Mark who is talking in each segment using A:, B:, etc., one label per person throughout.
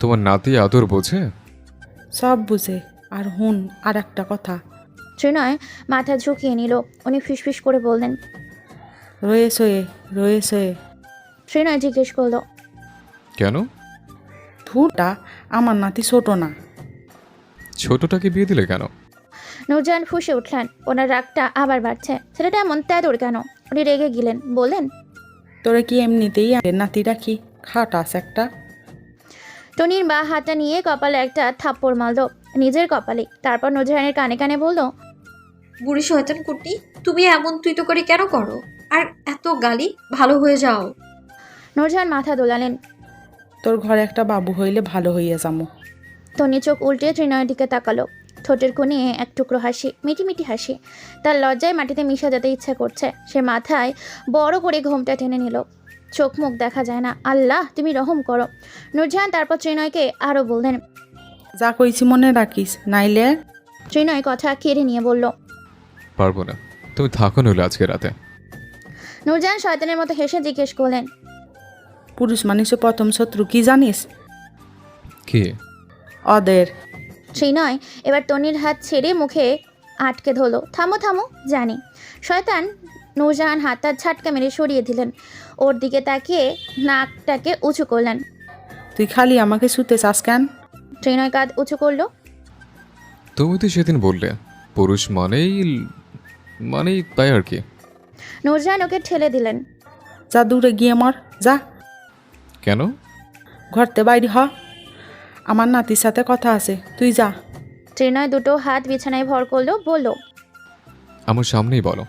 A: তোমার নাতি আদর বোঝে?
B: সব বুঝে আর হুন আর একটা কথা।
C: ত্রিনয় মাথা ঝুঁকিয়ে নিল উনি ফিসফিস করে বললেন
B: রয়ে সয়ে রয়ে সয়ে
C: ত্রিনয় জিজ্ঞেস করল
A: কেন?
B: ধুরটা আমার নাতি ছোট না।
A: ছোটটাকে বিয়ে দিলে কেন?
C: নূরজাহান ফুসে উঠলেন ওনার রাগটা আবার বাড়ছে। ছেলেটা এমন তেদর কেন? উনি রেগে গেলেন বললেন
B: তোরা কি এমনিতেই নাতি রাখি খাটাস একটা?
C: টনির বা হাতটা নিয়ে কপালে একটা থাপ্পড় মারল নিজের কপালে। তারপর নূরজাহানের কানে কানে বলল
D: বুড়ি শয়তান কুটি তুমি এমন তুই তো করে কেন করো? আর এত গালি ভালো হয়ে যাও।
C: নূরজাহান মাথা দোলালেন।
B: তোর ঘরে একটা বাবু হইলে ভালো হইয়া যামো।
C: টনি চোখ উল্টে ত্রিনয়ের দিকে তাকালো। ঠোঁটের কোণে এক টুকরো হাসি মিটি মিটি হাসি। তার লজ্জায় মাটিতে মিশে যেতে ইচ্ছা করছে। সে মাথায় বড় করে ঘোমটা টেনে নিল। চোখ মুখ দেখা যায় না। আল্লাহ তুমি রহম করো। নুরজাহান তারপর ত্রিনয়কে আরও বললেন
B: যা কইছি মনে রাখিস নাইলে
C: ত্রিনয় কথা কেড়ে নিয়ে বলল
A: পারব না। তুমি থাকো নইলে আজকে রাতে।
C: নূরজাহান শয়তানের মতো হেসে জিজ্ঞেস করলেন
B: পুরুষ মানুষের প্রথম শত্রু কি জানিস?
A: কি?
B: অদের।
C: ত্রিনয় এবার তনির হাত ছেড়ে মুখে আটকে ধরলো। থামো থামো জানি। শয়তান নূরজাহান হাতটা ঝাটকা মেরে সরিয়ে দিলেন। ওর দিকে তাকিয়ে নাকটাকে উঁচু করলেন।
B: তুই খালি আমাকে শুতে চাস কেন?
C: ত্রিনয় কাঁধ উঁচু করল।
A: তুমি তো সেদিন বললে পুরুষ মানেই মানেই তাই আর কি।
C: নূরজাহান ওকে ঠেলে দিলেন।
B: যা দূরে গিয়ে মর যা।
A: কেন?
B: ঘরতে বাইরে হ। আমার নাতির সাথে কথা আছে তুই যা।
C: ত্রিনয় দুটো হাত বিছানায় ভর করল বলল
A: আমার সামনেই বলো।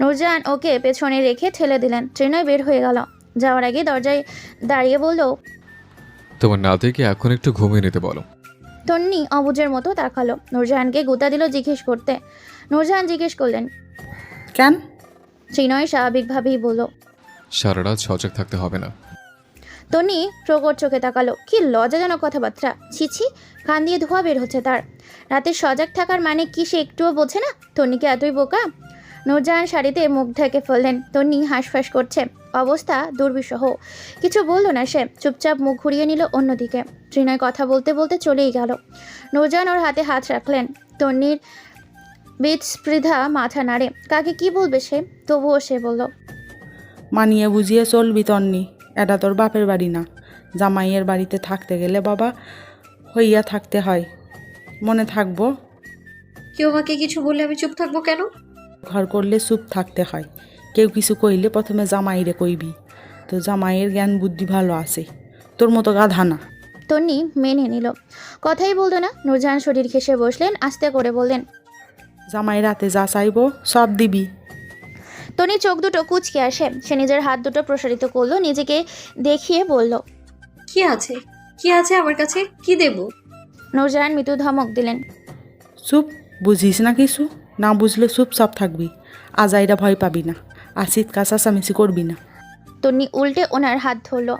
C: নূরজাহান ওকে পেছনে রেখে ঠেলে দিলেন। ত্রিনয় বের হয়ে গেল। যাওয়ার আগে দরজায় দাঁড়িয়ে বলল
A: তোমার নাতিকে এখন একটু ঘুমিয়ে নিতে বলো।
C: তন্নি অবুজের মতো তাকালো। নূরজাহানকে গুতা দিল জিজ্ঞেস করতে। নূরজাহান জিজ্ঞেস করলেন
B: কেন?
C: ত্রিনয় স্বাভাবিকভাবেই বলল
A: সারা রাত সজাগ থাকতে হবে না।
C: তনি প্রকট চোখে তাকালো। কি লজ্জাজনক কথাবার্তা। ছিছি কান দিয়ে ধোয়া বের হচ্ছে তার। রাতে সজাগ থাকার মানে কি সে একটুও বোঝে না? তন্নিকে এতই বোকা? নূরজাহান শাড়িতে মুখ ঢেকে ফেললেন। তন্নি হাঁসফাঁস করছে। অবস্থা দুর্বিষহ। কিছু বলল না সে। চুপচাপ মুখ ঘুরিয়ে নিল অন্যদিকে। ত্রিনয় কথা বলতে বলতে চলেই গেল। নূরজাহান ওর হাতে হাত রাখলেন। তন্নির বীজ স্পৃধা মাথা নাড়ে। কাকে কি বলবে সে? তবুও সে বলল,
B: মানিয়ে বুঝিয়ে চলবি তন্নি। এটা তোর বাপের বাড়ি না। জামাইয়ের বাড়িতে থাকতে গেলে বাবা হইয়া থাকতে হয়। মনে থাকব।
D: কেউ আমাকে কিছু বললে আমি চুপ থাকব কেন?
B: ঘর করলে চুপ থাকতে হয়। কেউ কিছু কইলে প্রথমে জামাইরে কইবি। তো জামাইয়ের জ্ঞান বুদ্ধি ভালো আছে। তোর মতো গাধা না।
C: তন্নি মেনে নিল। কথাই বলতো না নূরজাহান শরীর ঘেসে বসলেন আস্তে করে বললেন
B: জামাই রাতে যা চাইব সব দিবি।
C: তনি চোখ দুটো কুচকে আসে। সে নিজের হাত দুটো প্রসারিত করল নিজেকে দেখিয়ে বলল
D: কি আছে? কি আছে আমার কাছে? কি দেব?
C: নূরজাহান মৃদু ধমক দিলেন
B: চুপ বুঝিস না কিছু? না বুঝলে চুপ সব থাকবি আজাইরা ভয় পাবি না। আর চিৎকার চাচামেচি করবি না।
C: তন্নি উল্টে ওনার হাত ধরলো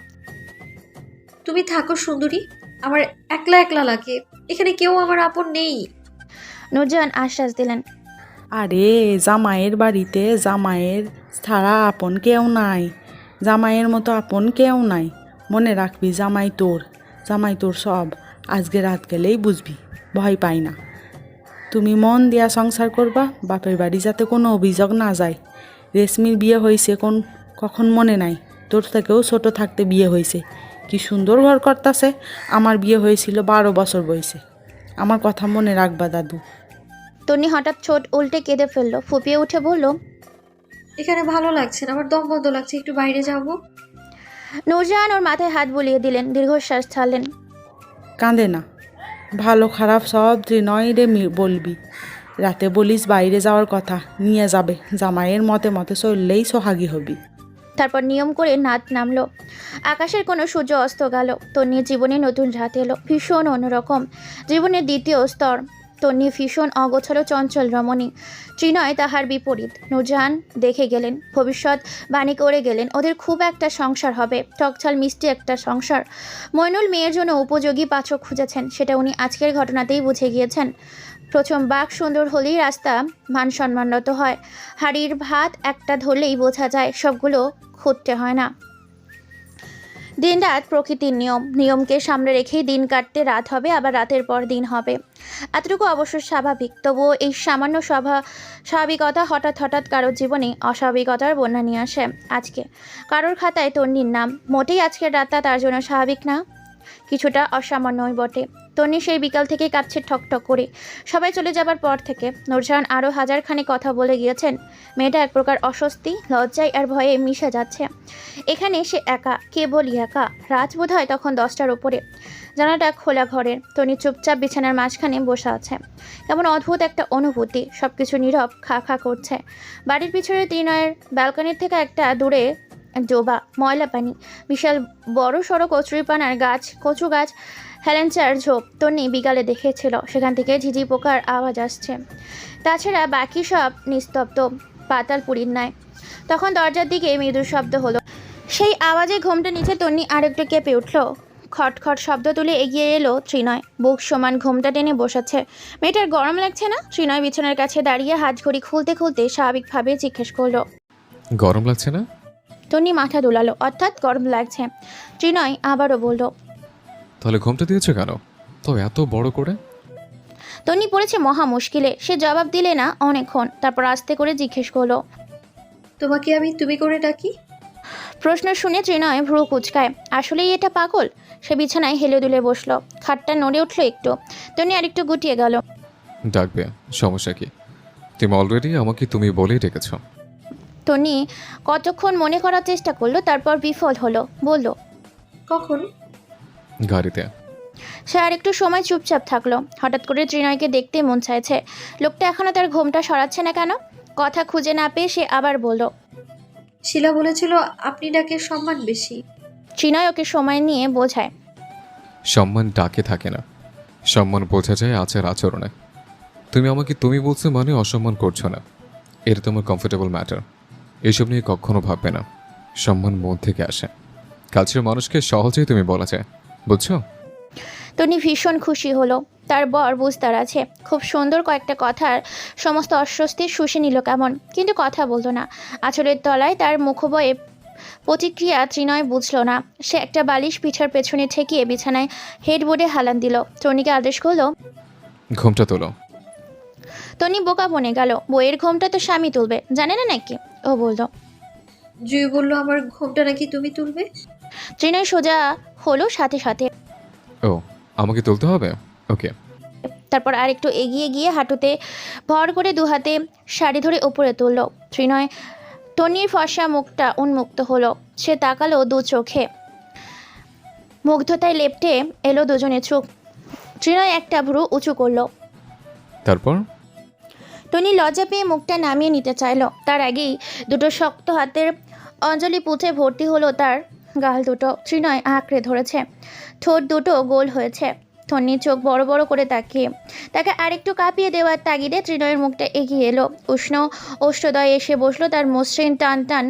D: তুমি থাকো সুন্দরী। আমার একলা একলা লাগে। এখানে কেউ আমার আপন নেই।
C: নূরজাহান আশ্বাস দিলেন
B: আরে, জামাইয়ের বাড়িতে জামাইয়ের ছাড়া আপন কেউ নাই। জামাইয়ের মতো আপন কেউ নাই। মনে রাখবি জামাই তোর জামাই তোর সব। আজকে রাত গেলেই বুঝবি, ভয় পাই না। তুমি মন দিয়া সংসার করবা, বাপের বাড়ি যাতে কোনো অভিযোগ না যায়। রেশমির বিয়ে হয়েছে কোন, কখন মনে নাই। তোর থেকেও ছোট থাকতে বিয়ে হয়েছে। কি সুন্দর ঘর করতাছে। আমার বিয়ে হয়েছিল বারো বছর বয়সে। আমার কথা মনে রাখবা দাদু।
C: তন্নি হঠাৎ ছোট উল্টে কেঁদে ফেলল। ফুপিয়ে উঠে বলল
D: এখানে ভালো লাগছে না আমার দম বন্ধ লাগছে একটু বাইরে যাব।
C: নূরজাহান ওর মাথায় হাত বুলিয়ে দিলেন দীর্ঘশ্বাস ছাড়লেন।
B: কাঁদে না। ভালো খারাপ সব ত্রিনয় রে মি- বলবি। রাতে বলিস বাইরে যাওয়ার কথা নিয়ে যাবে। জামাইয়ের মতে মতে চললেই সোহাগি হবি।
C: তারপর নিয়ম করে নাচ নামলো। আকাশের কোনো সূর্য অস্ত গেল। তন্নির জীবনে নতুন রাত এলো। ভীষণ অন্যরকম। জীবনের দ্বিতীয় স্তর। তন্নি ভীষণ অগোছালো, চঞ্চল রমণী। ত্রিনয় তাহার বিপরীত। নূরজাহান দেখে গেলেন, ভবিষ্যৎ বাণী করে গেলেন, ওদের খুব একটা সংসার হবে টকছাল মিষ্টি একটা সংসার। মইনুল মেয়ের জন্য উপযোগী পাচক খুঁজেছেন, সেটা উনি আজকের ঘটনাতেই বুঝে গিয়েছেন। প্রথম বাঘ সুন্দর হলেই রাস্তা মান সম্মানরত হয়, হাড়ির ভাত একটা ধরলেই বোঝা যায়, সবগুলো খুঁজতে হয় না। দিন রাত প্রকৃতির নিয়ম, নিয়মকে সামনে রেখেই দিন কাটতে রাত হবে, আবার রাতের পর দিন হবে। এতটুকু অবশ্য স্বাভাবিক। তবুও এই সামান্য স্বভা, স্বাভাবিকতা হঠাৎ হঠাৎ কারোর জীবনে অস্বাভাবিকতার বন্যা নিয়ে আসে আজকে। কারোর খাতায় তন্নির নাম, মোটেই আজকের রাতটা তার জন্য স্বাভাবিক না। কিছুটা অসামান্যই বটে। তন্নি সেই বিকাল থেকে কাঁদছে ঠকঠক করে। সবাই চলে যাবার পর থেকে নূরজাহান আরও হাজারখানি কথা বলে গিয়েছেন। মেয়েটা এক প্রকার অস্বস্তি, লজ্জায় আর ভয়ে মিশে যাচ্ছে। এখানে সে একা কেবলই একা। রাত বোধ হয় তখন দশটার ওপরে জানাটা খোলা ঘরের। তনি চুপচাপ বিছানার মাঝখানে বসে আছে। কেমন অদ্ভুত একটা অনুভূতি সব কিছু নীরব, খা খা করছে। বাড়ির পিছনে তিনয়ের ব্যালকনির থেকে একটা দূরে ডোবা ময়লা পানি বিশাল বড় সড়ো কচুরিপানার গাছ, কচু গাছ হেলেঞ্চার ঝোপ তন্নি বিকালে দেখেছিল। সেখান থেকে ঝিঝি পোকার আওয়াজ আসছে। তাছাড়া বাকি সব নিস্তব্ধ পাতাল পুরীর ন্যায়। তখন দরজার দিকে মৃদু শব্দ হলো। সেই আওয়াজে ঘুমটা নিচে তন্নি আরেকটু কেঁপে উঠল। খটখট শব্দ তুলে এগিয়ে এলো ত্রিনয়। বুক সমান ঘুমটা টেনে বসাচ্ছে। মেয়েটার গরম লাগছে না? ত্রিনয় বিছানার কাছে দাঁড়িয়ে হাত ঘড়ি খুলতে খুলতে স্বাভাবিকভাবে জিজ্ঞেস করল।
A: গরম লাগছে না?
C: টনি মাথা দোলালো। অর্থাৎ গরম লাগছে। ত্রিনয় আবারও বলল
A: তাহলে ঘুমটা দিয়েছে কেন? তো এত বড় করে?
C: টনি পড়েছে মহা মুশকিলে। সে জবাব দিলে না অনেকক্ষণ। তারপর আস্তে করে জিজ্ঞেস করল
D: তোমাকে আমি তুমি করে ডাকি?
C: প্রশ্ন শুনে ত্রিনয় ভ্রু কুচকায়। আসলেই এটা পাগল? সে বিছানায় হেলে দুলে বসল। খাটটা নড়ে উঠল একটু। টনি আরেকটু গুটিয়ে গেল।
A: ডাকবে সমস্যা কি? তুমি অলরেডি আমাকে তুমি বলেই ডেকেছ।
C: টনি কতক্ষণ মনে করার চেষ্টা করল তারপর বিফল হলো। বলল
D: কখন?
A: গাড়িতে।
C: সে আর একটু সময় চুপচাপ থাকল। হঠাৎ করে ত্রিনয়কে দেখতে মন চাইছে। লোকটা এখনও তার ঘুমটা সরাচ্ছে না কেন? কথা খুঁজে না পেয়ে সে আবার বলল
D: শিলা বলেছিল আপনি ডাকে সম্মান বেশি।
C: ত্রিনয় ওকে সময় নিয়ে বোঝায়
A: সম্মান ডাকে থাকে না। সম্মান বোঝা যায় আচার আচরণে। তুমি আমাকে তুমি বলছো মানে অসম্মান করছ না। এটা তোমার কমফোর্টেবল ম্যাটার এসব নিয়ে কখনো ভাববে না। সম্মান মন থেকে আসে। কাছের মানুষকে সহজেই তুমি বলা যায়। বুঝছ?
C: টনি ভীষণ খুশি হলো। তার বর বুঝতার আছে খুব সুন্দর কয়েকটা কথার সমস্ত অস্বস্তি শুষে নিল কেমন কিন্তু কথা বলতো না। আঁচলের তলায় তার মুখবয়ে প্রতিক্রিয়া ত্রিনয় বুঝলো না। সে একটা বালিশ পিঠার পেছনে ঠেকিয়ে বিছানায় হেডবোর্ডে হালান দিল। টনিকে আদেশ করল
A: ঘুমটা তোলো।
C: টনি বোকা বনে গেল বইয়ের ঘুমটা তো স্বামী তুলবে জানে না নাকি? ও বলল
D: জুই বলল আমার ঘুমটা নাকি তুমি তুলবে?
C: ত্রিনয় সোজা হলো সাথে সাথে।
A: ও আমাকে তুলতে হবে? ওকে।
C: তারপর আরেকটু এগিয়ে গিয়ে হাঁটুতে ভর করে দু হাতে শাড়ি ধরে ওপরে তুলল। ত্রিনয় টনির ফর্সা মুখটা উন্মুক্ত হলো। সে তাকালো দু চোখে। মুগ্ধতায় লেপটে এলো দুজনের চোখ। ত্রিনয় একটা ভ্রু উঁচু করল।
A: তারপর?
C: টনি লজ্জা পেয়ে মুখটা নামিয়ে নিতে চাইলো। তার আগেই দুটো শক্ত হাতের অঞ্জলি পুঁথে ভর্তি হলো তার গাল দুটো ত্রিনয় আঁকড়ে ধরেছে। ঠোঁট দুটো গোল হয়েছে। টনি চোখ বড় বড় করে তাকিয়ে। তাকে আরেকটু কাঁপিয়ে দেওয়ার তাগিদে ত্রিনয়ের মুখটা এগিয়ে এলো। উষ্ণ অষ্টদয় এসে বসল তার মসৃণ টান টান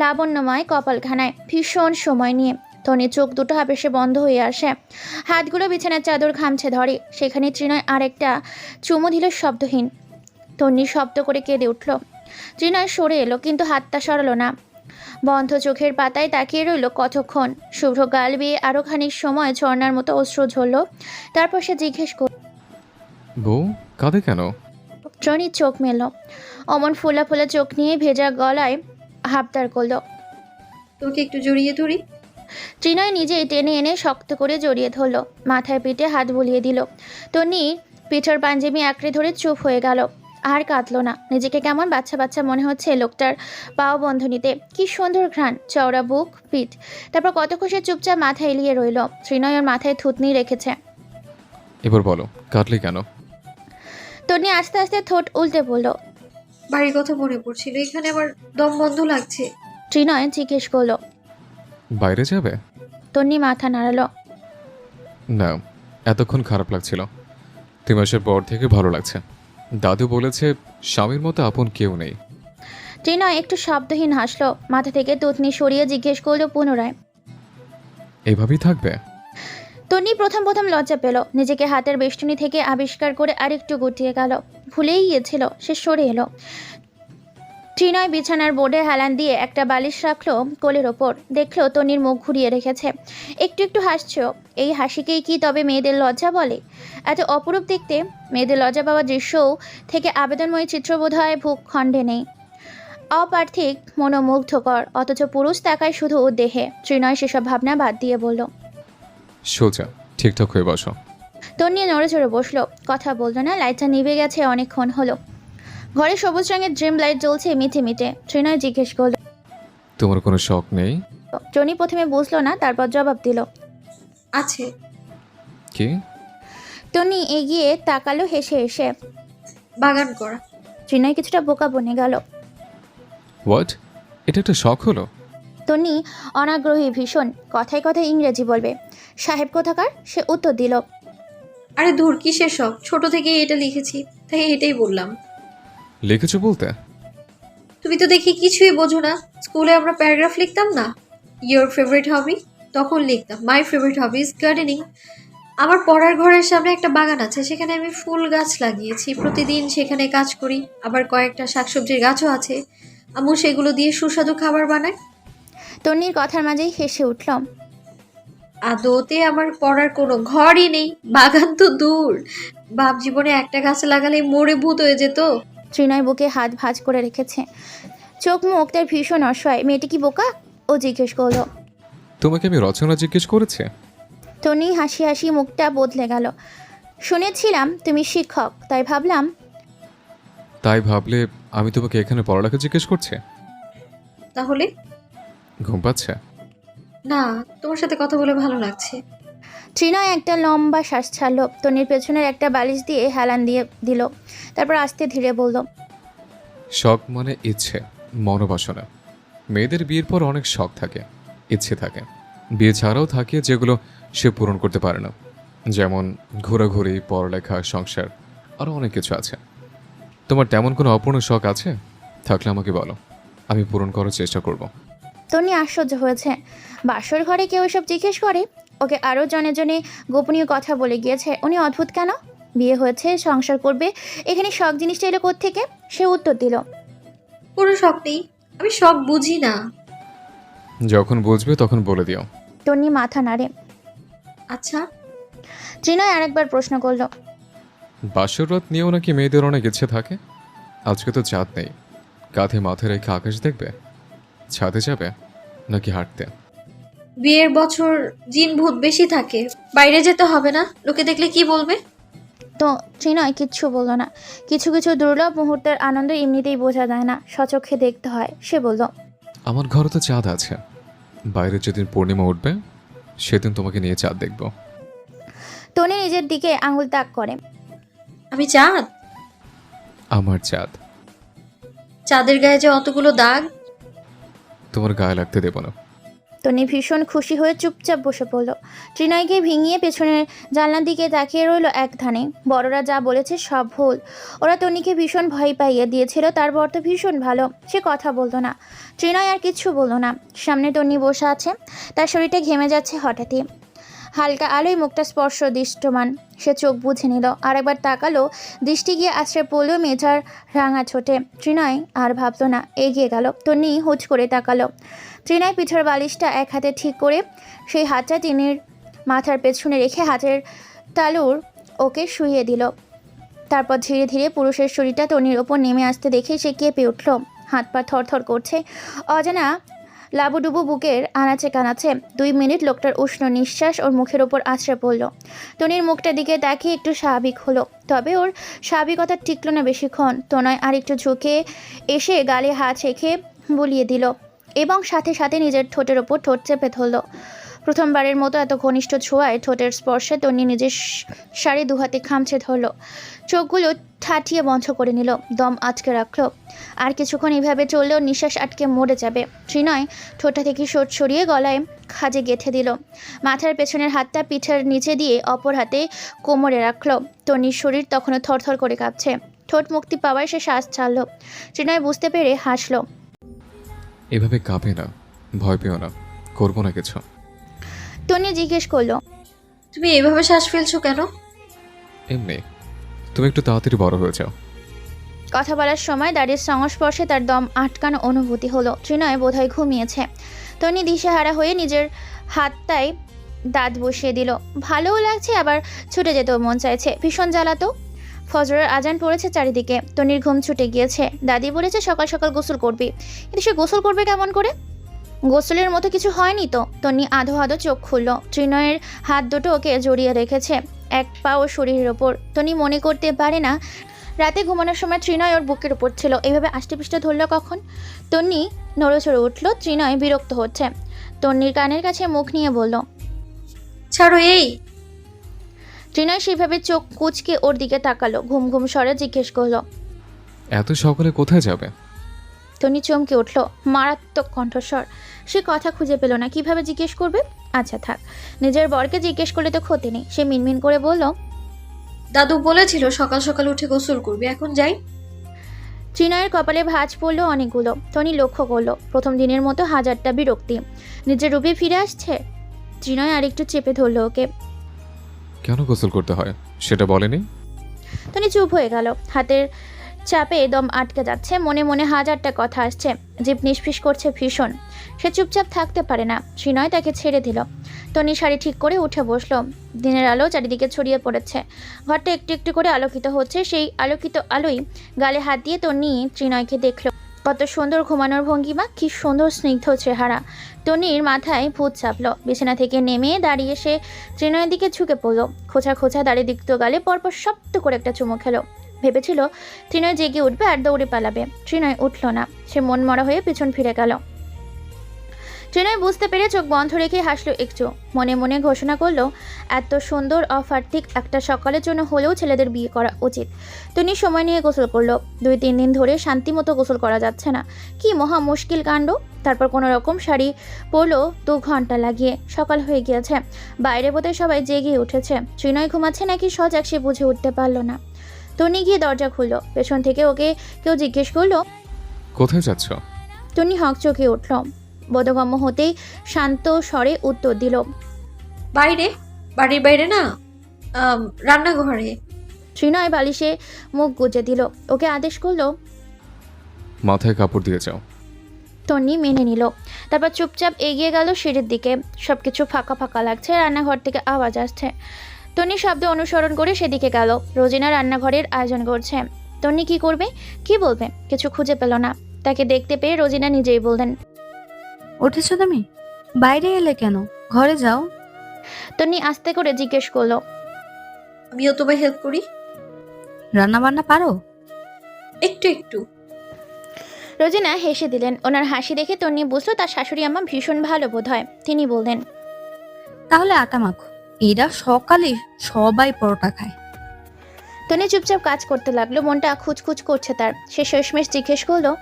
C: লাবণ্যময় কপালখানায় ভীষণ সময় নিয়ে। টনির চোখ দুটো হাফেসে বন্ধ হয়ে আসে। হাতগুলো বিছানার চাদর খামছে ধরে। সেখানে ত্রিনয় আরেকটা চুমু দিল শব্দহীন। তন্নি শব্দ করে কেঁদে উঠল। ত্রিনয় সরে এলো, কিন্তু হাতটা সরালো না। বন্ধ চোখের পাতায় তাকিয়ে রইল কতক্ষণ। শুভ্র গাল বেয়ে আরও খানিক সময় ঝর্ণার মতো অশ্রু ঝরল। তারপর সে জিজ্ঞেস করল
A: বউ কাঁদে কেন?
C: ট্রনির চোখ মেলল। অমন ফোলা ফোলা চোখ নিয়ে ভেজা গলায় হাবদার করল।
D: তোকে একটু জড়িয়ে ধরি।
C: ত্রিনয় নিজেই টেনে এনে শক্ত করে জড়িয়ে ধরল। মাথায় পিঠে হাত বুলিয়ে দিল। তনি পিঠের পাঞ্জাবি আঁকড়ে ধরে চুপ হয়ে গেল। আর কাঁদল না। নিজেকে কেমন বাচ্চা বাচ্চা মনে হচ্ছে লোকটার পাও বন্ধনীতে। কি সুন্দর ঘ্রাণ চওড়া বুক পিঠ। তারপর কত খুশি চুপচাপ মাথা এলিয়ে রইল। ত্রিনয় ওর মাথায় থুতনি রেখেছে।
A: এবার বলো কাটলি কেন?
C: তনি আস্তে আস্তে ঠোঁট উল্টে বলল
D: বাড়ির কথা মনে পড়ছিল এখানে আমার দম বন্ধ লাগছে।
C: ত্রিনয় জিজ্ঞেস করল
A: বাইরে যাবে?
C: তন্নি মাথা নাড়ালো
A: না এতক্ষণ খারাপ লাগছিল। তিন মাসের পর থেকে ভালো লাগছে। দাদু বলেছে স্বামীর মতো আপন কেউ নেই।
C: ত্রিনয় একটু শব্দহীন হাসলো মাথা থেকে তুতনি সরিয়ে জিজ্ঞেস করল পুনরায়।
A: এভাবেই থাকবে?
C: তনি প্রথম প্রথম লজ্জা পেল নিজেকে হাতের বেষ্টনী থেকে আবিষ্কার করে আরেকটু গুটিয়ে গেল। ভুলেই গিয়েছিল সে সরে এলো। ট্রিনয় বিছানার বোর্ডে হেলান দিয়ে একটা বালিশ রাখল কোলের ওপর। দেখল তন্নির মুখ ঘুরিয়ে রেখেছে। একটু একটু হাসছেও এই হাসিকেই কি তবে মেয়েদের লজ্জা বলে? এত অপরূপ দেখতে মেয়েদের লজ্জা পাওয়া দৃশ্যও থেকে আবেদনময়ী চিত্র বোধ হয় ভূখণ্ডে নেই। অপার্থিক মনোমুগ্ধকর অথচ পুরুষ তাকায় শুধু দেহে। ত্রিনয় সেসব ভাবনা বাদ দিয়ে বলল
A: সোজা ঠিকঠাক হয়ে বসো।
C: তন্নি নড়ে চড়ে বসল। কথা বলল না লাইটটা নিভে গেছে অনেকক্ষণ হলো। ঘরে সবুজ রঙের ড্রিম লাইট জ্বলছে মিঠে মিঠে ত্রিনয় জিজ্ঞেস করল
A: তোমার কোনো শখ নেই?
C: টনি প্রথমে বুঝলো না তারপর জবাব দিল
D: আছে।
A: কি?
C: টনি এগিয়ে তাকালো হেসে হেসে।
D: বাগান করা।
C: ত্রিনয় কিছুটা বোকা বনে গেল।
A: হোয়াট এটা একটা শখ হলো?
C: টনি অনাগ্রহী ভীষণ কথায় কথায় ইংরেজি বলবে। সাহেব কোথাকার? সে উত্তর দিল
D: আরে দূর কিসের শখ? ছোট থেকেই এটা লিখেছি তাই এটাই বললাম।
A: লিখেছো বলতে?
D: তুমি তো দেখি কিছুই বোঝো না। স্কুলে আমরা প্যারাগ্রাফ লিখতাম না? ইয়োর ফেভারিট হবি তখন লিখতাম। My favourite hobby is gardening আমার পড়ার ঘরের সামনে একটা বাগান আছে সেখানে আমি ফুল গাছ লাগিয়েছি। প্রতিদিন সেখানে কাজ করি। আবার কয়েকটা শাকসবজির গাছও আছে। আম্মু সেগুলো দিয়ে সুস্বাদু খাবার বানায়।
C: তন্নির কথার মাঝেই হেসে উঠল।
D: আদৌতে আমার পড়ার কোনো ঘরই নেই। বাগান তো দূর। বাপ জীবনে একটা গাছ লাগালে মরে ভূত হয়ে যেত।
C: ত্রিনয় বুকে হাত ভাঁজ করে রেখেছে। চোখ মুখ তার ভীষণ অসহায়। মেয়েটি কি বোকা? ও জিজ্ঞেস করল।
A: তোমাকে আমি রচনা জিজ্ঞেস করেছি?
C: টনি হাসি হাসি মুখটা বদলে গেল। শুনেছিলাম তুমি শিক্ষক তাই ভাবলাম
A: তাই ভাবলে আমি তোমাকে এখানে পড়ালেখা জিজ্ঞেস করছি?
D: তাহলে?
A: ঘুম পাচ্ছে?
D: না তোমার সাথে কথা বলে ভালো লাগছে।
C: ত্রিনয় একটা লম্বা শ্বাস ছাড়ল। টনির পেছনের একটা বালিশ দিয়ে হেলান দিয়ে দিল। তারপর আস্তে ধীরে বলল
A: শখ মানে ইচ্ছে মনোবাসনা। মেয়েদের বিয়ের পর অনেক শখ থাকে ইচ্ছে থাকে। বিয়ে ছাড়াও থাকে যেগুলো সে পূরণ করতে পারে না। যেমন ঘোরাঘুরি পড়ালেখা সংসার আরও অনেক কিছু আছে। তোমার তেমন কোনো অপূর্ণ শখ আছে? থাকলে আমাকে বলো আমি পূরণ করার চেষ্টা করব।
C: টনি আশ্চর্য হয়েছে। বাসর ঘরে কেউ এসব জিজ্ঞেস করে? ওকে আরও জনে জনে গোপনীয় কথা বলে গিয়েছে। উনি অদ্ভুত কেন? বিয়ে হয়েছে সংসার করবে। এখানে শখ জিনিসটা এলো থেকে সে উত্তর দিল।
D: কোনো শখ নেই। আমি শখ বুঝি না।
A: যখন বুঝবে তখন বলে দিও।
C: টনি মাথা নাড়ে।
D: আচ্ছা।
C: ত্রিনয় আরেকবার প্রশ্ন করল।
A: বাসর রাত নিয়েও নাকি মেয়েদের অনেক ইচ্ছে থাকে? আজকে তো চাঁদ নেই। কাঁধে মাথায় রেখে আকাশ দেখবে? ছাদে যাবে নাকি হাঁটতে?
D: বিয়ের বছর জিন ভূত বেশি থাকে। বাইরে যেতে হবে না? লোকে দেখলে কি বলবে?
C: তো ত্রিনয় কিচ্ছু বলল না। কিছু কিছু দুর্লভ মুহূর্তের আনন্দ এমনিতেই বোঝা যায় না। সচক্ষে দেখতে হয় সে বলল
A: আমার ঘরে তো চাঁদ আছে। বাইরে যেদিন পূর্ণিমা উঠবে সেদিন তোমাকে নিয়ে চাঁদ দেখব।
C: টনি নিজের দিকে আঙুল তাক করে।
D: আমি চাঁদ?
A: আমার চাঁদ।
D: চাঁদের গায়ে যে অতগুলো দাগ?
A: তোমার গায়ে লাগতে দেব না।
C: টনি ভীষণ খুশি হয়ে চুপচাপ বসে পড়ল। ত্রিনয়কে ভিঙিয়ে পেছনের জানলার দিকে তাকিয়ে রইল এক ধানে বড়রা যা বলেছে সব ভুল। ওরা টনিকে ভীষণ ভয় পাইয়ে দিয়েছিল তার বর তো ভীষণ ভালো, সে কথা বলতো না। ত্রিনয় আর কিচ্ছু বলল না। সামনে টনি বসে আছে, তার শরীরটা ঘেমে যাচ্ছে হঠাৎই। হালকা আলোয় মুখটা স্পর্শ দৃষ্টমান সে চোখ বুঝে নিল আর একবার তাকালো, দৃষ্টি গিয়ে আশ্রে পড়ল মেঝার রাঙা ছোটে। ত্রিনয় আর ভাবতো না, এগিয়ে গেল। টনি হুচ করে তাকালো। ত্রিনয় পিঠের বালিশটা এক হাতে ঠিক করে সেই হাতটা টিনের মাথার পেছনে রেখে হাতের তালুর ওকে শুইয়ে দিল। তারপর ধীরে ধীরে পুরুষের শরীরটা টনির ওপর নেমে আসতে দেখে সে কেঁপে উঠল। হাত পা থরথর করছে। অজানা লাবুডুবু বুকের আনাচে কানাচে দুই মিনিট লোকটার উষ্ণ নিঃশ্বাস ওর মুখের ওপর আছড়ে পড়ল। টনির মুখটার দিকে তাকিয়ে একটু স্বাভাবিক হলো। তবে ওর স্বাভাবিকতা টিকলো না বেশিক্ষণ। তনয় আর একটু ঝুঁকে এসে গালে হাত রেখে বুলিয়ে দিল। এবং সাথে সাথে নিজের ঠোঁটের ওপর ঠোঁট চেপে ধরল। প্রথমবারের মতো এত ঘনিষ্ঠ ছোঁয়ায় ঠোঁটের স্পর্শে তন্নি নিজের শাড়ি দুহাতে খামছে ধরল। চোখগুলো ঠাঠিয়ে বন্ধ করে নিল, দম আটকে রাখল। আর কিছুক্ষণ এভাবে চললেও নিঃশ্বাস আটকে মরে যাবে। ত্রিনয় ঠোঁটা থেকে সোট সরিয়ে গলায় খাজে গেথে দিল। মাথার পেছনের হাতটা পিঠের নিচে দিয়ে অপর হাতে কোমরে রাখল। তন্নির শরীর তখনও থরথর করে কাঁপছে। ঠোঁট মুক্তি পাওয়ায় সে শ্বাস ছাড়লো। ত্রিনয় বুঝতে পেরে হাসলো।
A: এভাবে কাঁপে না ভয় পেও না করব না কিছু।
C: টনি জিজ্ঞেস করল।
D: তুমি এভাবে শ্বাস ফেলছো কেন?
A: এমনি তুমি একটু তাড়াতাড়ি বড় হয়ে যাও।
C: কথা বলার সময় দাড়ির সংস্পর্শে তার দম আটকানো অনুভূতি হলো। ত্রিনয় বোধহয় ঘুমিয়েছে। তনি দিশেহারা হয়ে নিজের হাতটায় দাঁত বসিয়ে দিল। ভালোও লাগছে আবার ছুটে যেতেও মন চাইছে। ভীষণ জ্বালাতো। ফজরের আজান পড়েছে চারিদিকে। তনির ঘুম ছুটে গিয়েছে। দাদি বলেছে, সকাল সকাল গোসল করবি। কিন্তু সে গোসল করবে কেমন করে? গোসলের মতো কিছু হয়নি তো? তনি আধো আধো চোখ খুলল। ত্রিনয়ের হাত দুটো ওকে জড়িয়ে রেখেছে, এক পা ও শরীরের ওপর। তনি মনে করতে পারে না, রাতে ঘুমানোর সময় ত্রিনয় ওর বুকের উপর ছিল। এইভাবে আষ্টেপৃষ্টে ধরল কখন? তন্নি নড়ো নড়েচড়ে উঠল, ত্রিনয় বিরক্ত হচ্ছে। তন্নির কানের কাছে মুখ নিয়ে বলল,
D: ছাড়ো, এই!
C: ত্রিনয় সেভাবে চোখ কুচকে ওর দিকে তাকালো। ঘুম ঘুম স্বরে জিজ্ঞেস করল
A: এত সকালে কোথায় যাবে?
C: তনি চমকে উঠল মারাত্মক কণ্ঠস্বর। সে কথা খুঁজে পেল না কীভাবে জিজ্ঞেস করবে? আচ্ছা থাক নিজের বরকে জিজ্ঞেস করলে তো ক্ষতি নেই। সে মিনমিন করে বলল
D: দাদু বলেছিল সকাল সকাল উঠে গোসল করবি এখন যাই।
C: ত্রিনয়ের কপালে ভাঁজ পড়ল অনেকগুলো। টনি লক্ষ্য করল প্রথম দিনের মতো হাজারটা বিরক্তি। নিজের রূপে ফিরে আসছে? ত্রিনয় আরেকটু চেপে ধরলো ওকে।
A: কেন গোসল করতে হয়? সেটা বলেনি?
C: টনি চুপ হয়ে গেল। হাতের চাপে দম আটকে যাচ্ছে। মনে মনে হাজারটা কথা আসছে। জিভ নিষ্ফিস করছে ভীষণ। সে চুপচাপ থাকতে পারে না। ত্রিনয় তাকে ছেড়ে দিল। টনি শাড়ি ঠিক করে উঠে বসল। দিনের আলো চারিদিকে ছড়িয়ে পড়েছে। ঘরটা একটু একটু করে আলোকিত হচ্ছে। সেই আলোকিত আলোই গালে হাত দিয়ে তনি ত্রিনয়কে দেখল। কত সুন্দর ঘুমানোর ভঙ্গিমা, কি সুন্দর স্নিগ্ধ চেহারা। টনির মাথায় ভূত চাপল। বিছানা থেকে নেমে দাঁড়িয়ে সে ত্রিনয়ের দিকে ঝুঁকে পড়ল। খোঁচা খোঁচা দাঁড়িয়ে দিক্ত গালে পরপর শব্দ করে একটা চুমো খেলো। ভেবেছিল ত্রিনয় জেগে উঠবে আর দৌড়ে পালাবে। ত্রিনয় উঠল না। সে মন মরা হয়ে পিছন ফিরে গেল। ত্রিনয় বুঝতে পেরে চোখ বন্ধ রেখে হাসলো একটু। মনে মনে ঘোষণা করল এত সুন্দর অফার্থিক একটা সকালের জন্য হলেও ছেলেদের বিয়ে করা উচিত। তিনি সময় নিয়ে গোসল করল। দুই তিন দিন ধরে শান্তি মতো গোসল করা যাচ্ছে না। কি মহা মুশকিল কাণ্ড! তারপর কোনো রকম শাড়ি পরলো দু ঘণ্টা লাগিয়ে। সকাল হয়ে গিয়েছে। বাইরে বোধহয় সবাই জেগে উঠেছে। ত্রিনয় ঘুমাচ্ছে নাকি সজাগ সে বুঝে উঠতে পারল না। টনি গিয়ে দরজা খুললো। পেছন থেকে ওকে কেউ জিজ্ঞেস করল
A: কোথায় যাচ্ছ?
C: টনি হক চোখে উঠল। বোধগম্য হতেই শান্ত স্বরে উত্তর দিল
D: বাইরে? বাড়ির বাইরে না? আম, রান্নাঘরে।
C: ত্রিনয় বালিশে মুখ গুজে দিল ওকে আদেশ করল
A: মাথায় কাপড় দিয়ে যাও।
C: টনি মেনে নিল তারপর চুপচাপ এগিয়ে গেল সিঁড়ির দিকে সব কিছু ফাঁকা ফাঁকা লাগছে রান্নাঘর থেকে আওয়াজ আসছে। টনি শব্দ অনুসরণ করে সেদিকে গেল রোজিনা রান্নাঘরের আয়োজন করছে। টনি কি করবে? কি বলবে? কিছু খুঁজে পেল না তাকে দেখতে পেয়ে রোজিনা নিজেই বললেন
E: উঠেছো তুমি? বাইরে এলে কেন? ঘরে যাও।
C: টনি আস্তে করে জিজ্ঞেস করল
D: আমিও তোমায় হেল্প করি?
E: রান্না বান্না পারো?
D: একটু একটু।
C: রোজিনা হেসে দিলেন। ওনার হাসি দেখে তন্নি বুঝলো তার শাশুড়ি আম্মা ভীষণ ভালো বোধ হয় তিনি বললেন
E: তাহলে আটা মাখো। এরা সকালে সবাই পরোটা খায়।
C: তনি চুপচাপ কাজ করতে লাগল। মনটা খুচখুচ করছে তার। সে শেষমেশ জিজ্ঞেস করল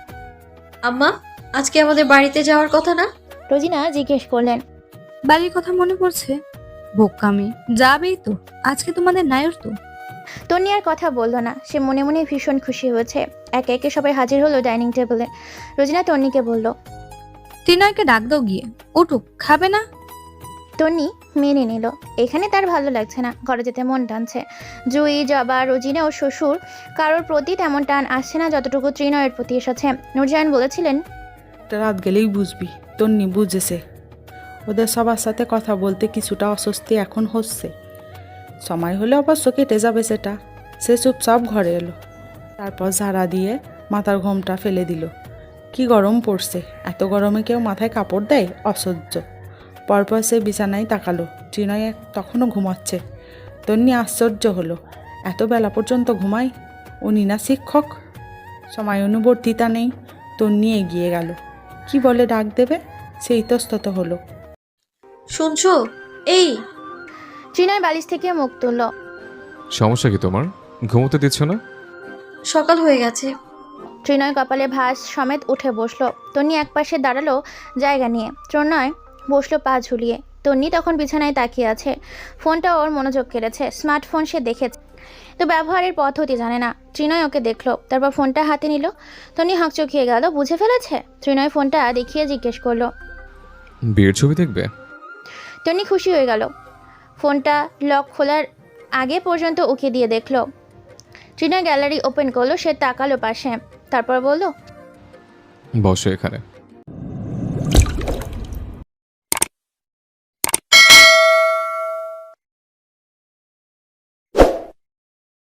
D: আম্মা আজকে আমাদের বাড়িতে যাওয়ার কথা না?
C: রোজিনা জিজ্ঞেস করলেন।
E: বাড়ির কথা মনে পড়ছে? বোকামি। যাবেই তো। আজকে তোমাদের নায়র তো।
C: তন্নি আর কথা বলল না। সে মনে মনে ভীষণ খুশি হয়েছে। একে একে সবাই হাজির হলো ডাইনিং টেবিলে। রোজিনা তন্নিকে বলল
E: ত্রিনয়কে ডাক দাও গিয়ে। উঠুক খাবে না?
C: তন্নি মেনে নিল। এখানে তার ভালো লাগছে না। ঘরে যেতে মন টানছে। জুই জবা রোজিনা ও শ্বশুর কারোর প্রতি তেমন টান আসছে না যতটুকু ত্রিনয়ের প্রতি এসেছে। নুরজাহান বলেছিলেন
B: একটা রাত গেলেই বুঝবি, তন্নি বুঝেছে। ওদের সবার সাথে কথা বলতে কিছুটা অস্বস্তি এখন হচ্ছে। সময় হলে অবশ্য কেটে যাবে সেটা। সে চুপচাপ ঘরে এলো। তারপর ঝাড়া দিয়ে মাথার ঘোমটা ফেলে দিল। কি গরম পড়ছে। এত গরমে কেউ মাথায় কাপড় দেয়? অসহ্য। পরপর সে বিছানায় তাকালো। চিনয় তখনও ঘুমাচ্ছে। তন্নি আশ্চর্য হলো। এত বেলা পর্যন্ত ঘুমায়? উনি না শিক্ষক? সময় অনুবর্তিতা নেই। তন্নি এগিয়ে গেল। কি বলে ডাক দেবে? সে ইতস্তত হলো।
D: শুনছো? এই!
C: ত্রিনয় বালিশ থেকে মুখ তুলল।
A: সমস্যা কি তোমার? ঘুমোতে দিচ্ছ না?
D: সকাল হয়ে গেছে।
C: ত্রিনয় কপালে ভাস সমেত উঠে বসল। তন্নি একপাশে দাঁড়াল জায়গা নিয়ে। ত্রনয় বসল পা ঝুলিয়ে। তন্নি তখন বিছানায় তাকিয়ে আছে। ফোনটা ওর মনোযোগ কেড়েছে। স্মার্টফোন সে দেখেছে। তো ব্যবহারের পদ্ধতি জানে না। ত্রিনয় ওকে দেখল তারপর ফোনটা হাতে নিল। তন্নি চকিয়ে গেল বুঝে ফেলেছে? ত্রিনয় ফোনটা দেখিয়ে জিজ্ঞেস করল।
A: বিয়ের ছবি দেখবে?
C: তন্নি খুশি হয়ে গেল। ফোনটা লক খোলার আগে পর্যন্ত উকি দিয়ে দেখল। ট্রিনা গ্যালারি ওপেন করল সে তাকালো পাশে। তারপর বলল
A: বসো এখানে।